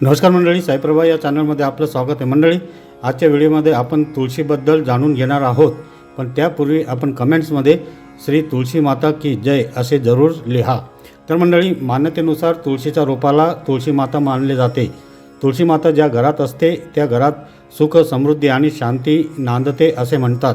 नमस्कार मंडळी साईप्रभा या चॅनलमध्ये आपलं स्वागत आहे. मंडळी आजच्या व्हिडिओमध्ये आपण तुळशीबद्दल जाणून घेणार आहोत. पण त्यापूर्वी आपण कमेंट्समध्ये श्री तुळशी माता की जय असे जरूर लिहा. तर मंडळी मान्यतेनुसार तुळशीच्या रोपाला तुळशी माता मानले जाते. तुळशी माता ज्या घरात असते त्या घरात सुख समृद्धी आणि शांती नांदते असे म्हणतात.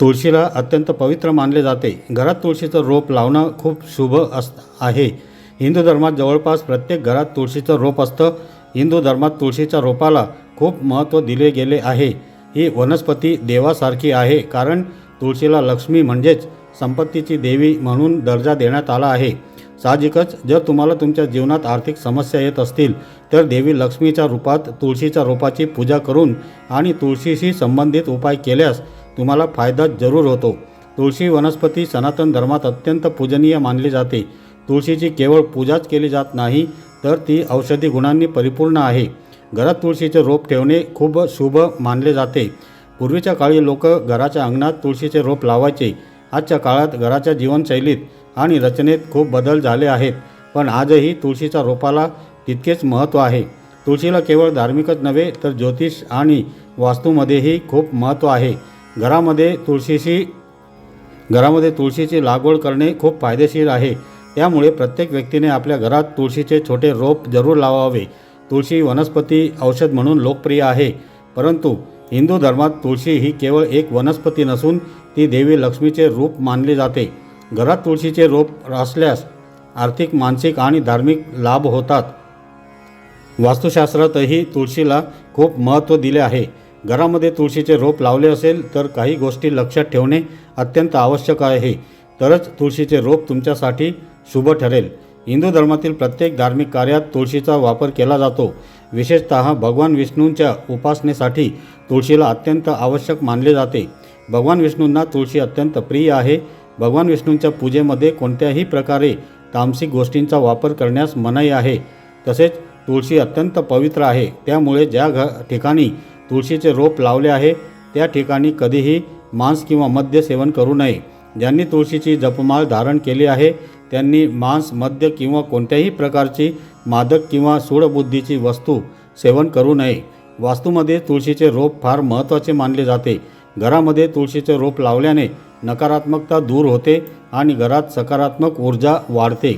तुळशीला अत्यंत पवित्र मानले जाते. घरात तुळशीचं रोप लावणं खूप शुभ अस आहे. हिंदू धर्मात जवळपास प्रत्येक घरात तुळशीचं रोप असतं. हिंदू धर्मात तुळशीच्या रोपाला खूप महत्त्व दिले गेले आहे. ही वनस्पती देवासारखी आहे कारण तुळशीला लक्ष्मी म्हणजेच संपत्तीची देवी म्हणून दर्जा देण्यात आला आहे. साहजिकच जर तुम्हाला तुमच्या जीवनात आर्थिक समस्या येत असतील तर देवी लक्ष्मीच्या रूपात तुळशीच्या रोपाची पूजा करून आणि तुळशीशी संबंधित उपाय केल्यास तुम्हाला फायदा जरूर होतो. तुळशी वनस्पती सनातन धर्मात अत्यंत पूजनीय मानली जाते. तुळशीची केवळ पूजाच केली जात नाही तर ती औषधी गुणांनी परिपूर्ण आहे. घरात तुळशीचे रोप ठेवणे खूप शुभ मानले जाते. पूर्वीच्या काळी लोक घराच्या अंगणात तुळशीचे रोप लावायचे. आजच्या काळात घराच्या जीवनशैलीत आणि रचनेत खूप बदल झाले आहेत. पण आजही तुळशीच्या रोपाला तितकेच महत्त्व आहे. तुळशीला केवळ धार्मिकच नव्हे तर ज्योतिष आणि वास्तूमध्येही खूप महत्त्व आहे. घरामध्ये तुळशीशी घरामध्ये तुळशीची लागवड करणे खूप फायदेशीर आहे. त्यामुळे प्रत्येक व्यक्तीने आपल्या घरात तुळशीचे छोटे रोप जरूर लावावे. तुळशी वनस्पती औषध म्हणून लोकप्रिय आहे. परंतु हिंदू धर्मात तुळशी ही केवळ एक वनस्पती नसून ती देवी लक्ष्मीचे रूप मानले जाते. घरात तुळशीचे रोप असल्यास आर्थिक मानसिक आणि धार्मिक लाभ होतात. वास्तुशास्त्रातही तुळशीला खूप महत्त्व दिले आहे. घरामध्ये तुळशीचे रोप लावले असेल तर काही गोष्टी लक्षात ठेवणे अत्यंत आवश्यक आहे. तरच तुळशीचे रोप तुमच्यासाठी शुभ ठरेल. हिंदू धर्मातील प्रत्येक धार्मिक कार्यात तुळशीचा वापर केला जातो. विशेषत भगवान विष्णूंच्या उपासनेसाठी तुळशीला अत्यंत आवश्यक मानले जाते. भगवान विष्णूंना तुळशी अत्यंत प्रिय आहे. भगवान विष्णूंच्या पूजेमध्ये कोणत्याही प्रकारे तामसिक गोष्टींचा वापर करण्यास मनाई आहे. तसेच तुळशी अत्यंत पवित्र आहे. त्यामुळे ज्या घ ठिकाणी तुळशीचे रोप लावले आहे त्या ठिकाणी कधीही मांस किंवा मद्य सेवन करू नये. ज्यांनी तुळशीची जपमाळ धारण केली आहे त्यांनी मांस मद्य किंवा कोणत्याही प्रकारची मादक किंवा सूडबुद्धीची वस्तू सेवन करू नये. वास्तूमध्ये तुळशीचे रोप फार महत्त्वाचे मानले जाते. घरामध्ये तुळशीचे रोप लावल्याने नकारात्मकता दूर होते आणि घरात सकारात्मक ऊर्जा वाढते.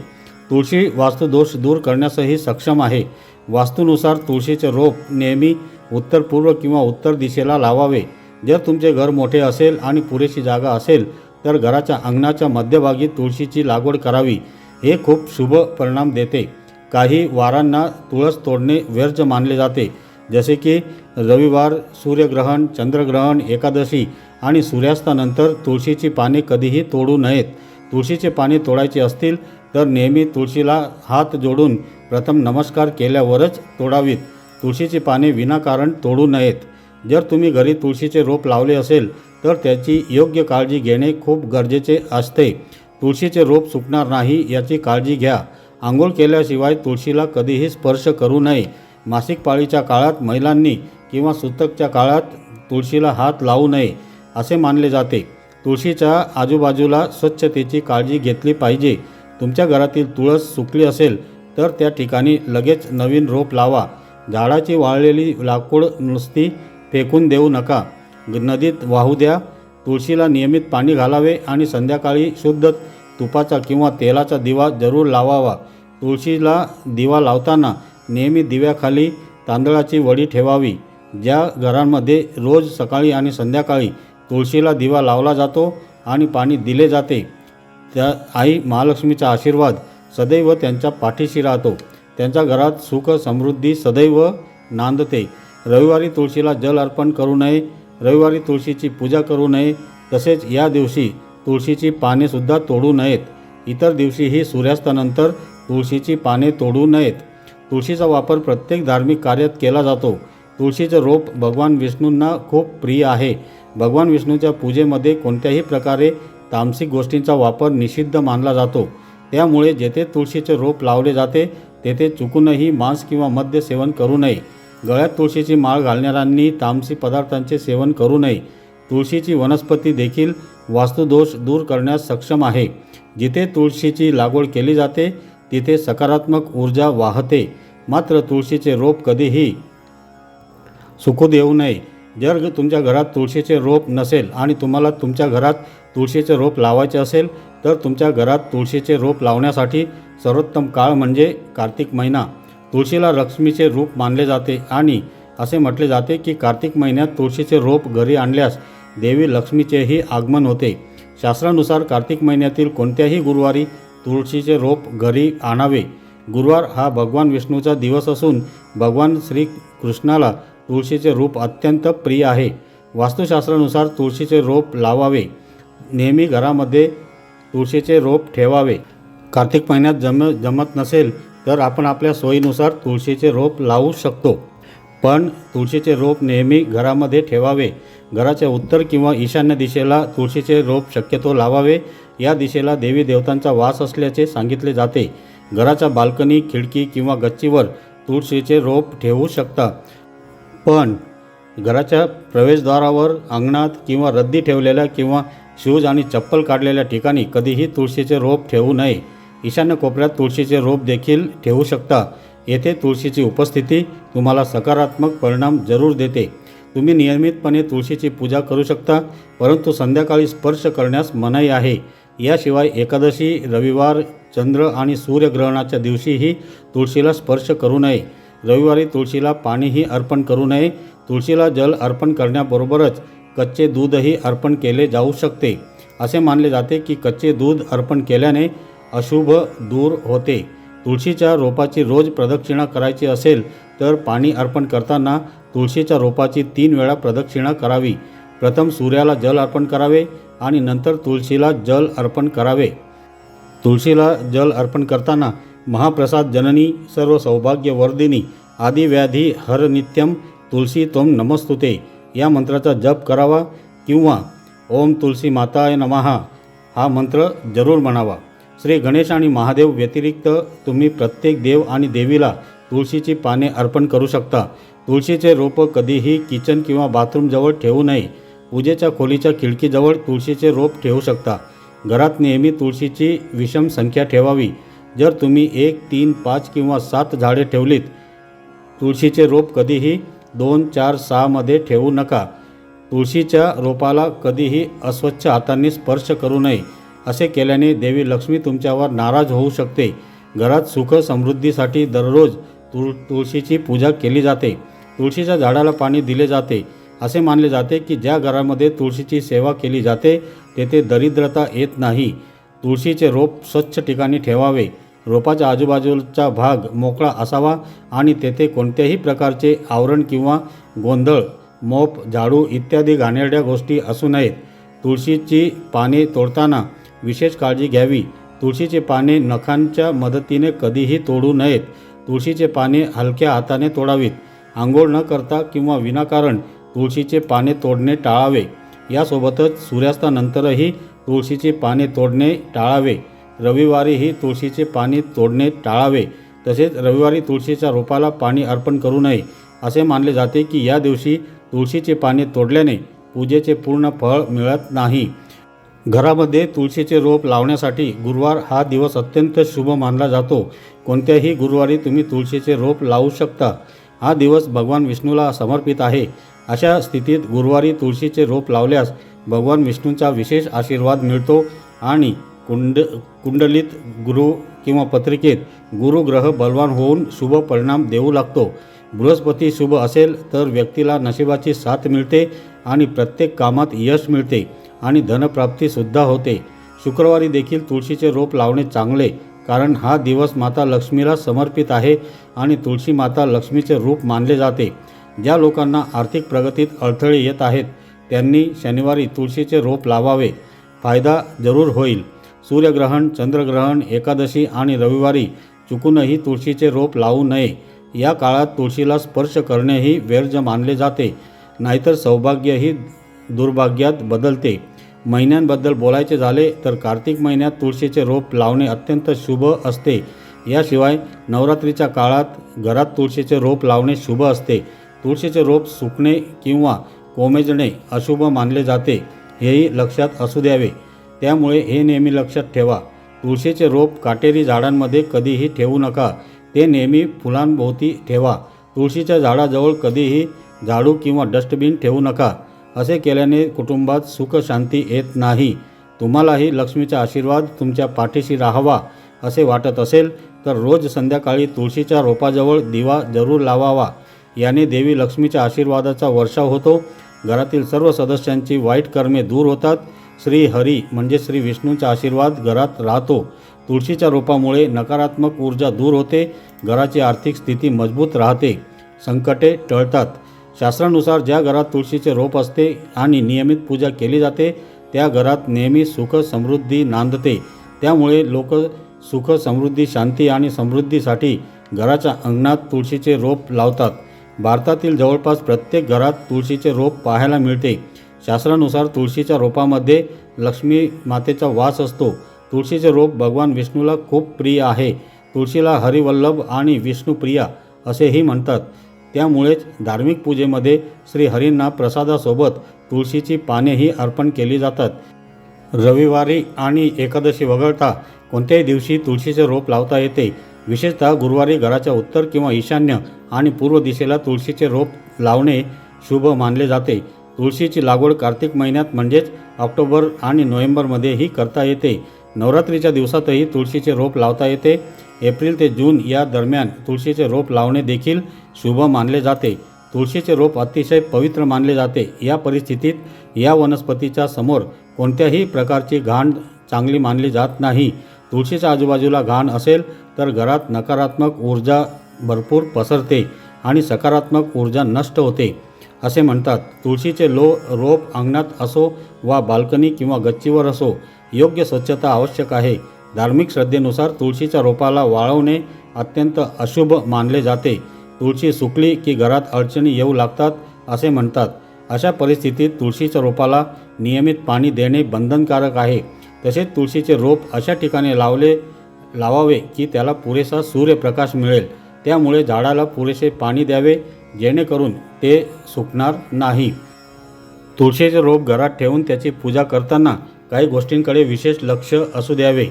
तुळशी वास्तुदोष दूर करण्यासही सक्षम आहे. वास्तूनुसार तुळशीचे रोप नेहमी उत्तर पूर्व किंवा उत्तर दिशेला लावावे. जर तुमचे घर मोठे असेल आणि पुरेशी जागा असेल तर घराच्या अंगणाच्या मध्यभागी तुळशीची लागवड करावी हे खूप शुभ परिणाम देते. काही वारांना तुळस तोडणे व्यर्थ मानले जाते जसे की रविवार सूर्यग्रहण चंद्रग्रहण एकादशी आणि सूर्यास्तानंतर तुळशीची पाने कधीही तोडू नयेत. तुळशीचे पाने तोडायचे असतील तर नेहमी तुळशीला हात जोडून प्रथम नमस्कार केल्यावरच तोडावीत. तुळशीची पाने विनाकारण तोडू नयेत. जर तुम्ही घरी तुळशीचे रोप लावले असेल तर त्याची योग्य काळजी घेणे खूप गरजेचे असते. तुळशीचे रोप सुकणार नाही याची काळजी घ्या. आंघोळ केल्याशिवाय तुळशीला कधीही स्पर्श करू नये. मासिक पाळीच्या काळात महिलांनी किंवा सुतकच्या काळात तुळशीला हात लावू नये असे मानले जाते. तुळशीच्या आजूबाजूला स्वच्छतेची काळजी घेतली पाहिजे. तुमच्या घरातील तुळस सुकली असेल तर त्या ठिकाणी लगेच नवीन रोप लावा. झाडाची वाळलेली लाकूड नुसती फेकून देऊ नका. नदीत वाहू द्या. तुळशीला नियमित पाणी घालावे आणि संध्याकाळी शुद्ध तुपाचा किंवा तेलाचा दिवा जरूर लावावा. तुळशीला दिवा लावताना नेहमी दिव्याखाली तांदळाची वडी ठेवावी. ज्या घरांमध्ये रोज सकाळी आणि संध्याकाळी तुळशीला दिवा लावला जातो आणि पाणी दिले जाते त्या आई महालक्ष्मीचा आशीर्वाद सदैव त्यांच्या पाठीशी राहतो. त्यांच्या घरात सुख समृद्धी सदैव नांदते. रविवारी तुळशीला जल अर्पण करू नये. रविवारी तुळशीची पूजा करू नये तसेच या दिवशी तुळशीची पानेसुद्धा तोडू नयेत. इतर दिवशीही सूर्यास्तानंतर तुळशीची पाने तोडू नयेत. तुळशीचा वापर प्रत्येक धार्मिक कार्यात केला जातो. तुळशीचं रोप भगवान विष्णूंना खूप प्रिय आहे. भगवान विष्णूच्या पूजेमध्ये कोणत्याही प्रकारे तामसिक गोष्टींचा वापर निषिद्ध मानला जातो. त्यामुळे जेथे तुळशीचे रोप लावले जाते तेथे चुकूनही मांस किंवा मद्य सेवन करू नये. गळ्यात तुळशीची माळ घालणाऱ्यांनी तामसी पदार्थांचे सेवन करू नये. तुळशीची वनस्पती देखील वास्तुदोष दूर करण्यास सक्षम आहे. जिथे तुळशीची लागवड केली जाते तिथे सकारात्मक ऊर्जा वाहते. मात्र तुळशीचे रोप कधीही सुकू देऊ नये. जर तुमच्या घरात तुळशीचे रोप नसेल आणि तुम्हाला तुमच्या घरात तुळशीचे रोप लावायचे असेल तर तुमच्या घरात तुळशीचे रोप लावण्यासाठी सर्वोत्तम काळ म्हणजे कार्तिक महिना. तुळशीला लक्ष्मीचे रूप मानले जाते आणि असे म्हटले जाते की कार्तिक महिन्यात तुळशीचे रोप घरी आणल्यास देवी लक्ष्मीचेही आगमन होते. शास्त्रानुसार कार्तिक महिन्यातील कोणत्याही गुरुवारी तुळशीचे रोप घरी आणावे. गुरुवार हा भगवान विष्णूचा दिवस असून भगवान श्री कृष्णाला तुळशीचे रूप अत्यंत प्रिय आहे. वास्तुशास्त्रानुसार तुळशीचे रोप लावावे. नेहमी घरामध्ये तुळशीचे रोप ठेवावे. कार्तिक महिन्यात जम जमत नसेल तर आपण आपल्या सोयीनुसार तुळशीचे रोप लावू शकतो. पण तुळशीचे रोप नेहमी घरामध्ये ठेवावे. घराच्या उत्तर किंवा ईशान्य दिशेला तुळशीचे रोप शक्यतो लावावे. या दिशेला देवी देवतांचा वास असल्याचे सांगितले जाते. घराच्या बाल्कनी खिडकी किंवा गच्चीवर तुळशीचे रोप ठेवू शकता. पण घराच्या प्रवेशद्वारावर अंगणात किंवा रद्दी ठेवलेल्या किंवा शूज आणि चप्पल काढलेल्या ठिकाणी कधीही तुळशीचे रोप ठेवू नये. ईशान्य कोपऱ्यात तुळशीचे रोप देखील ठेवू शकता. येथे तुळशीची उपस्थिती तुम्हाला सकारात्मक परिणाम जरूर देते. तुम्ही नियमितपणे तुळशीची पूजा करू शकता परंतु संध्याकाळी स्पर्श करण्यास मनाई आहे. याशिवाय एकादशी रविवार चंद्र आणि सूर्यग्रहणाच्या दिवशीही तुळशीला स्पर्श करू नये. रविवारी तुळशीला पाणीही अर्पण करू नये. तुळशीला जल अर्पण करण्याबरोबरच कच्चे दूधही अर्पण केले जाऊ शकते. असे मानले जाते की कच्चे दूध अर्पण केल्याने अशुभ दूर होते. तुळशीच्या रोपाची रोज प्रदक्षिणा करायची असेल तर पाणी अर्पण करताना तुळशीच्या रोपाची तीन वेळा प्रदक्षिणा करावी. प्रथम सूर्याला जल अर्पण करावे आणि नंतर तुळशीला जल अर्पण करावे. तुळशीला जल अर्पण करताना महाप्रसाद जननी सर्व सौभाग्यवर्धिनी आदी व्याधी हर नित्यम तुळशी त्वम नमस्तुते. या मंत्राचा जप करावा किंवा ओम तुलसी माताय नमहा हा मंत्र जरूर म्हणावा. श्री गणेश आणि महादेव व्यतिरिक्त तुम्ही प्रत्येक देव आणि देवीला तुळशीची पाने अर्पण करू शकता. तुळशीचे रोपं कधीही किचन किंवा बाथरूमजवळ ठेवू नये. पूजेच्या खोलीच्या खिडकीजवळ तुळशीचे रोप ठेवू शकता. घरात नेहमी तुळशीची विषम संख्या ठेवावी. जर तुम्ही एक तीन पाच किंवा सात झाडे ठेवलीत तुळशीचे रोप कधीही दोन चार सहामध्ये ठेवू नका. तुळशीच्या रोपाला कधीही अस्वच्छ हातांनी स्पर्श करू नये. असे केल्याने देवी लक्ष्मी तुमच्यावर नाराज होऊ शकते. घरात सुख समृद्धीसाठी दररोज तुळ तुळशीची पूजा केली जाते. तुळशीच्या झाडाला पाणी दिले जाते. असे मानले जाते की ज्या घरामध्ये तुळशीची सेवा केली जाते तेथे दरिद्रता येत नाही. तुळशीचे रोप स्वच्छ ठिकाणी ठेवावे. रोपाच्या आजूबाजूचा भाग मोकळा असावा आणि तेथे कोणत्याही प्रकारचे आवरण किंवा गोंधळ मोप झाडू इत्यादी घाणेरड्या गोष्टी असू नयेत. तुळशीची पाने तोडताना विशेष काळजी घ्यावी. तुळशीचे पाने नखांच्या मदतीने कधीही तोडू नयेत. तुळशीचे पाने हलक्या हाताने तोडावीत. आंघोळ न करता किंवा विनाकारण तुळशीचे पाने तोडणे टाळावे. यासोबतच सूर्यास्तानंतरही तुळशीची पाने तोडणे टाळावे. रविवारीही तुळशीचे पाणी तोडणे टाळावे. तसेच रविवारी तुळशीच्या रोपाला पाणी अर्पण करू नये. असे मानले जाते की या दिवशी तुळशीचे पाने तोडल्याने पूजेचे पूर्ण फळ मिळत नाही. घरामध्ये तुळशीचे रोप लावण्यासाठी गुरुवार हा दिवस अत्यंत शुभ मानला जातो. कोणत्याही गुरुवारी तुम्ही तुळशीचे रोप लावू शकता. हा दिवस भगवान विष्णूला समर्पित आहे. अशा स्थितीत गुरुवारी तुळशीचे रोप लावल्यास भगवान विष्णूंचा विशेष आशीर्वाद मिळतो आणि कुंड कुंडलीत गुरु किंवा पत्रिकेत गुरुग्रह बलवान होऊन शुभ परिणाम देऊ लागतो. बृहस्पती शुभ असेल तर व्यक्तीला नशिबाची साथ मिळते आणि प्रत्येक कामात यश मिळते. आणि धनप्राप्तीसुद्धा होते. शुक्रवारी देखील तुळशीचे रोप लावणे चांगले कारण हा दिवस माता लक्ष्मीला समर्पित आहे आणि तुळशी माता लक्ष्मीचे रूप मानले जाते. ज्या लोकांना आर्थिक प्रगतीत अडथळे येत आहेत त्यांनी शनिवारी तुळशीचे रोप लावावे. फायदा जरूर होईल. सूर्यग्रहण चंद्रग्रहण एकादशी आणि रविवारी चुकूनही तुळशीचे रोप लावू नये. या काळात तुळशीला स्पर्श करणेही व्यर्ज मानले जाते नाहीतर सौभाग्यही दुर्भाग्यात बदलते. महिन्यांबद्दल बोलायचे झाले तर कार्तिक महिन्यात तुळशीचे रोप लावणे अत्यंत शुभ असते. याशिवाय नवरात्रीच्या काळात घरात तुळशीचे रोप लावणे शुभ असते. तुळशीचे रोप सुकणे किंवा कोमेजणे अशुभ मानले जाते हेही लक्षात असू द्यावे. त्यामुळे हे नेहमी लक्षात ठेवा. तुळशीचे रोप काटेरी झाडांमध्ये कधीही ठेवू नका. ते नेहमी फुलांभोवती ठेवा. तुळशीच्या झाडाजवळ कधीही झाडू किंवा डस्टबिन ठेवू नका. असे केल्याने कुटुंबात सुख शांती येत नाही. तुम्हालाही लक्ष्मीचा आशीर्वाद तुमच्या पाठीशी राहावा असे वाटत असेल तर रोज संध्याकाळी तुळशीच्या रोपाजवळ दिवा जरूर लावावा. याने देवी लक्ष्मीच्या आशीर्वादाचा वर्षाव होतो. घरातील सर्व सदस्यांची वाईट कर्मे दूर होतात. श्री हरी म्हणजे श्री विष्णूचा आशीर्वाद घरात राहतो. तुळशीच्या रोपामुळे नकारात्मक ऊर्जा दूर होते. घराची आर्थिक स्थिती मजबूत राहते. संकटे टळतात. शास्त्रानुसार ज्या घरात तुळशीचे रोप असते आणि नियमित पूजा केली जाते त्या घरात नेहमी सुख समृद्धी नांदते. त्यामुळे लोक सुख समृद्धी शांती आणि समृद्धीसाठी घराच्या अंगणात तुळशीचे रोप लावतात. भारतातील जवळपास प्रत्येक घरात तुळशीचे रोप पाहायला मिळते. शास्त्रानुसार तुळशीच्या रोपामध्ये लक्ष्मी मातेचा वास असतो. तुळशीचे रोप भगवान विष्णूला खूप प्रिय आहे. तुळशीला हरिवल्लभ आणि विष्णुप्रिया असेही म्हणतात. त्यामुळेच धार्मिक पूजेमध्ये श्रीहरींना प्रसादासोबत तुळशीची पानेही अर्पण केली जातात. रविवारी आणि एकादशी वगळता कोणत्याही दिवशी तुळशीचे रोप लावता येते. विशेषतः गुरुवारी घराच्या उत्तर किंवा ईशान्य आणि पूर्व दिशेला तुळशीचे रोप लावणे शुभ मानले जाते. तुळशीची लागवड कार्तिक महिन्यात म्हणजेच ऑक्टोबर आणि नोव्हेंबरमध्येही करता येते. नवरात्रीच्या दिवसातही तुळशीचे रोप लावता येते. एप्रिल ते जून या दरम्यान तुळशीचे रोप लावणे देखील शुभ मानले जाते. तुळशीचे रोप अतिशय पवित्र मानले जाते. या परिस्थितीत या वनस्पतीच्या समोर कोणत्याही प्रकारची घाण चांगली मानली जात नाही. तुळशीच्या आजूबाजूला घाण असेल तर घरात नकारात्मक ऊर्जा भरपूर पसरते आणि सकारात्मक ऊर्जा नष्ट होते. असे म्हणतात तुळशीचे लो रोप अंगणात असो वा बाल्कनी किंवा गच्चीवर असो योग्य स्वच्छता आवश्यक आहे. धार्मिक श्रद्धेनुसार तुळशीच्या रोपाला वाळवणे अत्यंत अशुभ मानले जाते. तुळशी सुकली की घरात अडचणी येऊ लागतात असे म्हणतात. अशा परिस्थितीत तुळशीच्या रोपाला नियमित पाणी देणे बंधनकारक आहे. तसेच तुळशीचे रोप अशा ठिकाणी लावले लावावे की त्याला पुरेसा सूर्यप्रकाश मिळेल. त्यामुळे झाडाला पुरेसे पाणी द्यावे जेणेकरून ते सुकणार नाही. तुळशीचे रोप घरात ठेवून त्याची पूजा करताना काही गोष्टींकडे विशेष लक्ष असू द्यावे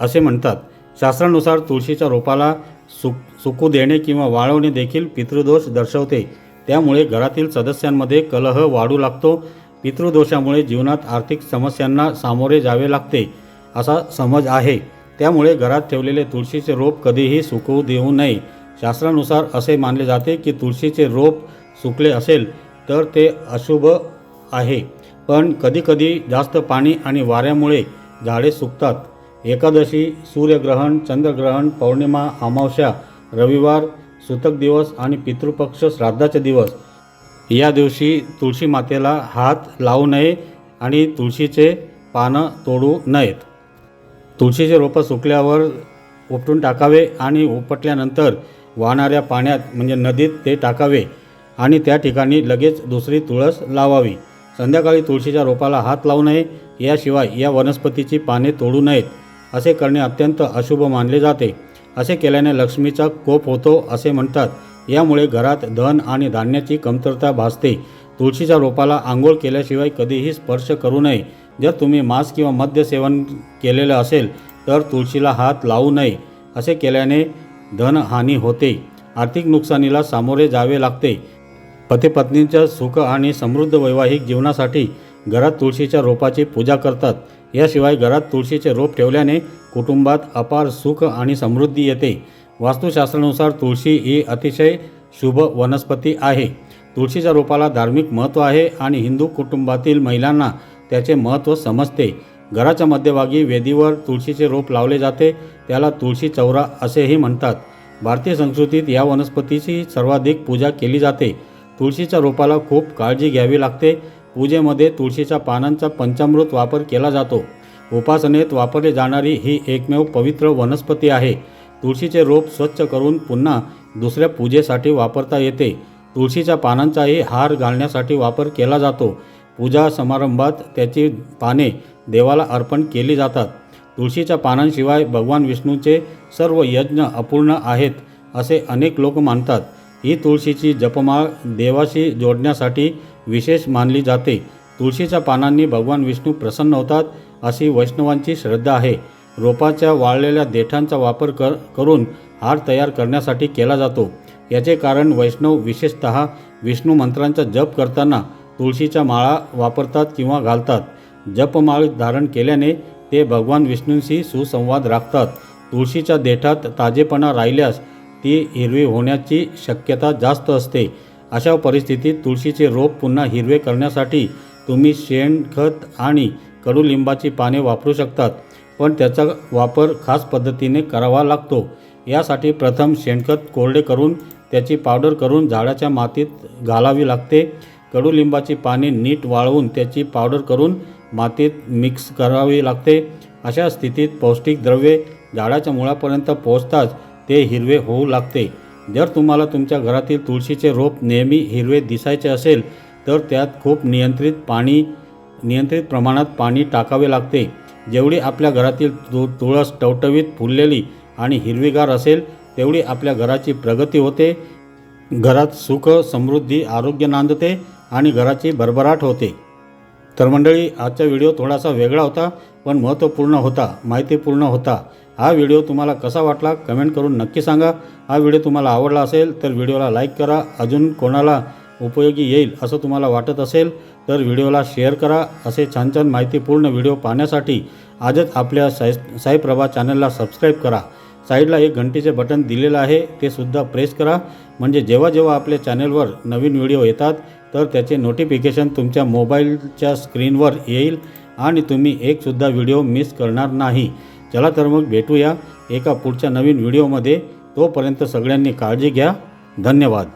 असे म्हणतात. शास्त्रानुसार तुळशीच्या रोपाला सुक सुकू देणे किंवा वाळवणे देखील पितृदोष दर्शवते. त्यामुळे घरातील सदस्यांमध्ये कलह वाढू लागतो. पितृदोषामुळे जीवनात आर्थिक समस्यांना सामोरे जावे लागते असा समज आहे. त्यामुळे घरात ठेवलेले तुळशीचे रोप कधीही सुकवू देऊ नये. शास्त्रानुसार असे मानले जाते की तुळशीचे रोप सुकले असेल तर ते अशुभ आहे. पण कधीकधी जास्त पाणी आणि वाऱ्यामुळे झाडे सुकतात. एकादशी सूर्यग्रहण चंद्रग्रहण पौर्णिमा अमावस्या रविवार सुतक दिवस आणि पितृपक्ष श्राद्धाचे दिवस. या दिवशी तुळशी मातेला हात लावू नये आणि तुळशीचे पानं तोडू नयेत. तुळशीचे रोपं सुकल्यावर उपटून टाकावे आणि उपटल्यानंतर वाहणाऱ्या पाण्यात म्हणजे नदीत ते टाकावे आणि त्या ठिकाणी लगेच दुसरी तुळस लावावी. संध्याकाळी तुळशीच्या रोपाला हात लावू नये याशिवाय या वनस्पतीची पाने तोडू नयेत असे करणे अत्यंत अशुभ मानले जाते. असे केल्याने लक्ष्मीचा कोप होतो असे म्हणतात. यामुळे घरात धन आणि धान्याची कमतरता भासते. तुळशीच्या रोपाला आंघोळ केल्याशिवाय कधीही स्पर्श करू नये. जर तुम्ही मांस किंवा मद्य सेवन केलेलं असेल तर तुळशीला हात लावू नये. असे केल्याने धनहानी होते. आर्थिक नुकसानीला सामोरे जावे लागते. पतीपत्नींच्या सुख आणि समृद्ध वैवाहिक जीवनासाठी घरात तुळशीच्या रोपाची पूजा करतात. याशिवाय घरात तुळशीचे रोप ठेवल्याने कुटुंबात अपार सुख आणि समृद्धी येते. वास्तुशास्त्रानुसार तुळशी ही अतिशय शुभ वनस्पती आहे. तुळशीच्या रोपाला धार्मिक महत्त्व आहे आणि हिंदू कुटुंबातील महिलांना त्याचे महत्त्व समजते. घराच्या मध्यभागी वेदीवर तुळशीचे रोप लावले जाते. त्याला तुळशी चौरा असेही म्हणतात. भारतीय संस्कृतीत या वनस्पतीची सर्वाधिक पूजा केली जाते. तुळशीच्या रोपाला खूप काळजी घ्यावी लागते. पूजेमध्ये तुळशीच्या पानांचा पंचामृत वापर केला जातो. उपासनेत वापरली जाणारी ही एकमेव पवित्र वनस्पती आहे. तुळशीचे रोप स्वच्छ करून पुन्हा दुसऱ्या पूजेसाठी वापरता येते. तुळशीच्या पानांचाही हार घालण्यासाठी वापर केला जातो. पूजा समारंभात त्याची पाने देवाला अर्पण केली जातात. तुळशीच्या पानांशिवाय भगवान विष्णूचे सर्व यज्ञ अपूर्ण आहेत असे अनेक लोक मानतात. ही तुळशीची जपमाळ देवाशी जोडण्यासाठी विशेष मानली जाते. तुळशीच्या पानांनी भगवान विष्णू प्रसन्न होतात अशी वैष्णवांची श्रद्धा आहे. रोपाच्या वाळलेल्या देठांचा वापर कर करून हार तयार करण्यासाठी केला जातो. याचे कारण वैष्णव विशेषत विष्णू मंत्रांचा जप करताना तुळशीच्या माळा वापरतात किंवा घालतात. जपमाळ धारण केल्याने ते भगवान विष्णूंशी सुसंवाद राखतात. तुळशीच्या देठात ताजेपणा राहिल्यास ती हिरवी होण्याची शक्यता जास्त असते. अशा परिस्थितीत तुळशीचे रोप पुन्हा हिरवे करण्यासाठी तुम्ही शेणखत आणि कडुलिंबाची पाने वापरू शकतात पण त्याचा वापर खास पद्धतीने करावा लागतो. यासाठी प्रथम शेणखत कोरडे करून त्याची पावडर करून झाडाच्या मातीत घालावी लागते. कडुलिंबाची पाने नीट वाळवून त्याची पावडर करून मातीत मिक्स करावी लागते. अशा स्थितीत पौष्टिक द्रव्ये झाडाच्या मुळापर्यंत पोहोचताच ते हिरवे होऊ लागते. जर तुम्हाला तुमच्या घरातील तुळशीचे रोप नेहमी हिरवे दिसायचे असेल तर त्यात खूप नियंत्रित पाणी नियंत्रित प्रमाणात पाणी टाकावे लागते. जेवढी आपल्या घरातील तु तुळस टवटवीत फुललेली आणि हिरवीगार असेल तेवढी आपल्या घराची प्रगती होते. घरात सुख समृद्धी आरोग्य नांदते आणि घराची भरभराट होते. तर मंडळी आजचा व्हिडिओ थोडासा वेगळा होता पण महत्त्वपूर्ण होता माहितीपूर्ण होता. हा व्हिडिओ तुम्हाला कसा वाटला कमेंट करून नक्की सांगा. हा व्हिडिओ तुम्हाला आवडला असेल तर व्हिडिओला लाईक करा. अजून कोणाला उपयोगी येईल असं तुम्हाला वाटत असेल तर व्हिडिओला शेअर करा. असे छान छान माहितीपूर्ण व्हिडिओ पाहण्यासाठी आजच आपल्या साई साईप्रभा चॅनलला सबस्क्राईब करा. साईडला एक घंटीचे बटन दिलेलं आहे ते सुद्धा प्रेस करा. म्हणजे जेव्हा जेव्हा आपल्या चॅनलवर नवीन व्हिडिओ येतात तर त्याचे नोटिफिकेशन तुमच्या मोबाईलच्या स्क्रीनवर येईल आणि तुम्ही एकसुद्धा व्हिडिओ मिस करणार नाही. चला तर मग भेटूया एका पुढच्या नवीन व्हिडिओमध्ये. तोपर्यंत सगळ्यांनी काळजी घ्या. धन्यवाद.